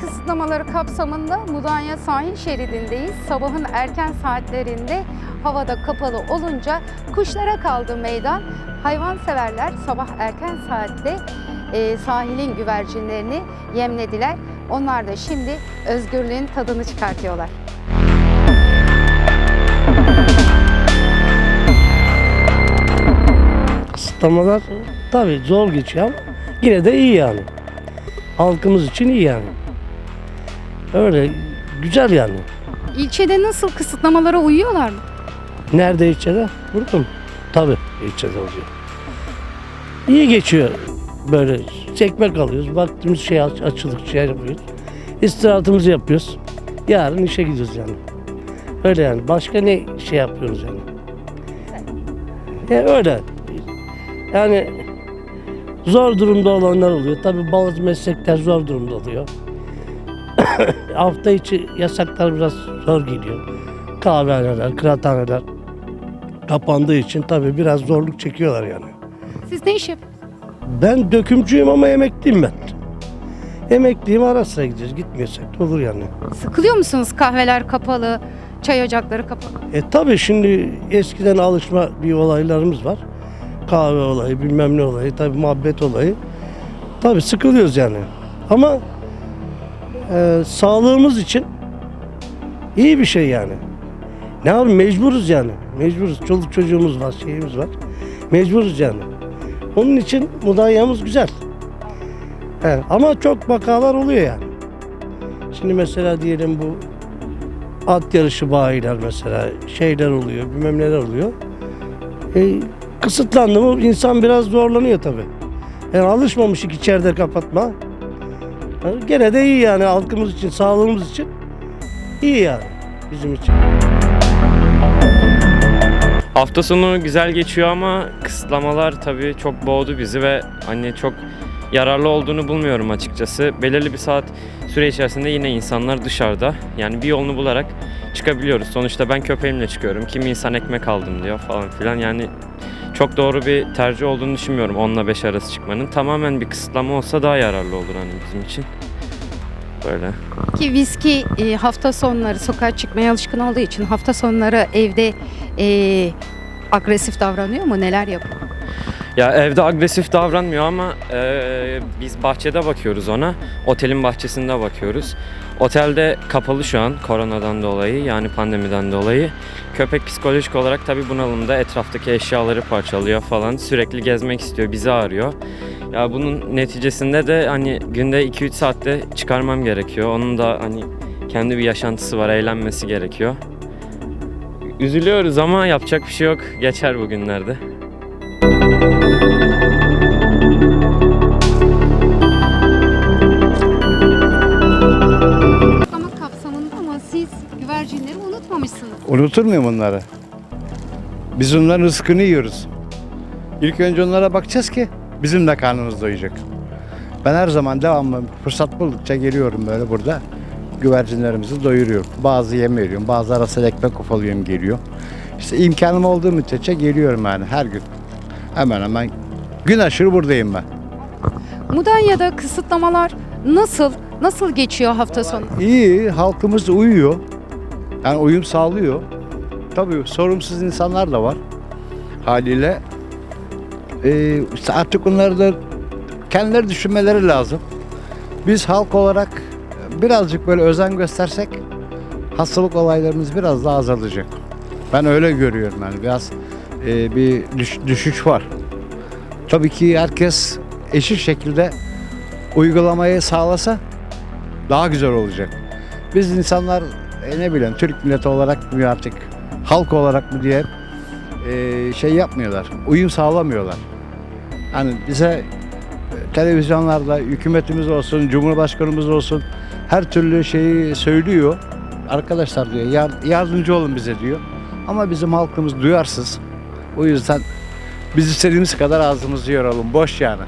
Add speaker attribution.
Speaker 1: kısıtlamaları kapsamında Mudanya sahil şeridindeyiz. Sabahın erken saatlerinde havada kapalı olunca kuşlara kaldı meydan. Hayvanseverler sabah erken saatte e, sahilin güvercinlerini yemlediler. Onlar da şimdi özgürlüğün tadını çıkartıyorlar.
Speaker 2: Kısıtlamalar tabii zor geçiyor ama yine de iyi yani. Halkımız için iyi yani. Öyle güzel yani.
Speaker 1: İlçede nasıl kısıtlamalara uyuyorlar mı?
Speaker 2: Nerede ilçede? Burada mı? Tabii ilçede oluyor. İyi geçiyor böyle. Ekmek alıyoruz. Vaktimiz şey aç- açıldık şey yapıyoruz. İstirahatımızı yapıyoruz. Yarın işe gidiyoruz yani. Öyle yani. Başka ne şey yapıyoruz yani. Ya öyle. Yani zor durumda olanlar oluyor. Tabii bazı meslekler zor durumda oluyor. Hafta içi yasaklar biraz zor geliyor. Kahvehaneler, kıraathaneler kapandığı için tabii biraz zorluk çekiyorlar yani.
Speaker 1: Siz ne iş yapıyorsunuz?
Speaker 2: Ben dökümcüyüm ama emekliyim ben. Emekliyim ara sıra gidiyoruz. Gitmiyorsak da olur yani.
Speaker 1: Sıkılıyor musunuz kahveler kapalı, çay ocakları kapalı?
Speaker 2: E tabii şimdi eskiden alışma bir olaylarımız var. Kahve olayı, bilmem ne olayı, tabii muhabbet olayı. Tabii sıkılıyoruz yani. Ama e, sağlığımız için iyi bir şey yani. Ne yapalım mecburuz yani. Mecburuz. Çoluk çocuğumuz var, şeyimiz var. Mecburuz yani. Onun için mudayyamız güzel. He, ama çok vakalar oluyor yani. Şimdi mesela diyelim bu at yarışı bayiler mesela şeyler oluyor, bilmem neler oluyor. E, kısıtlandı mı insan biraz zorlanıyor tabii. Yani alışmamışık içeride kapatma. Yani gene de iyi yani halkımız için, sağlığımız için iyi yani bizim için.
Speaker 3: Hafta sonu güzel geçiyor ama kısıtlamalar tabii çok boğdu bizi ve hani çok yararlı olduğunu bulmuyorum açıkçası. Belirli bir saat süre içerisinde yine insanlar dışarıda. Yani bir yolunu bularak çıkabiliyoruz. Sonuçta ben köpeğimle çıkıyorum. Kimi insan ekmek aldım diyor falan filan. Yani çok doğru bir tercih olduğunu düşünmüyorum 10 ile 5 arası çıkmanın. Tamamen bir kısıtlama olsa daha yararlı olur hani bizim için. Böyle.
Speaker 1: Ki viski e, hafta sonları sokağa çıkmaya alışkın olduğu için hafta sonları evde e, agresif davranıyor mu? Neler yapıyor?
Speaker 3: Ya evde agresif davranmıyor ama eee, biz bahçede bakıyoruz ona. Otelin bahçesinde bakıyoruz. Otelde kapalı şu an koronadan dolayı yani pandemiden dolayı. Köpek psikolojik olarak tabii bunalımda etraftaki eşyaları parçalıyor falan. Sürekli gezmek istiyor, bizi arıyor. Ya bunun neticesinde de hani günde 2-3 saatte çıkarmam gerekiyor. Onun da hani kendi bir yaşantısı var, eğlenmesi gerekiyor. Üzülüyoruz ama yapacak bir şey yok. Geçer bugünlerde.
Speaker 1: Güvercinleri unutmamışsınız.
Speaker 4: Unutur muyum onları? Biz onların rızkını yiyoruz. İlk önce onlara bakacağız ki bizim de karnımız doyacak. Ben her zaman devamlı fırsat buldukça geliyorum böyle burada. Güvercinlerimizi doyuruyorum. Bazı yem veriyorum, bazı arasında ekmek ufalıyorum geliyor. İşte imkanım olduğu müddetçe geliyorum yani her gün. Hemen hemen gün aşırı buradayım ben.
Speaker 1: Mudanya'da kısıtlamalar nasıl? Nasıl geçiyor hafta sonu?
Speaker 4: İyi, halkımız uyuyor. Yani uyum sağlıyor. Tabii sorumsuz insanlar da var haliyle. Ee, işte artık onları da kendileri düşünmeleri lazım. Biz halk olarak birazcık böyle özen göstersek hastalık olaylarımız biraz daha azalacak. Ben öyle görüyorum yani biraz e, bir düş- düşüş var. Tabii ki herkes eşit şekilde uygulamayı sağlasa daha güzel olacak. Biz insanlar e, ne bileyim Türk milleti olarak mı artık halk olarak mı diye e, şey yapmıyorlar. Uyum sağlamıyorlar. Hani bize e, televizyonlarda hükümetimiz olsun, cumhurbaşkanımız olsun her türlü şeyi söylüyor. Arkadaşlar diyor "yar- yardımcı olun bize diyor. Ama bizim halkımız duyarsız. O yüzden biz istediğimiz kadar ağzımızı yoralım. Boş yani.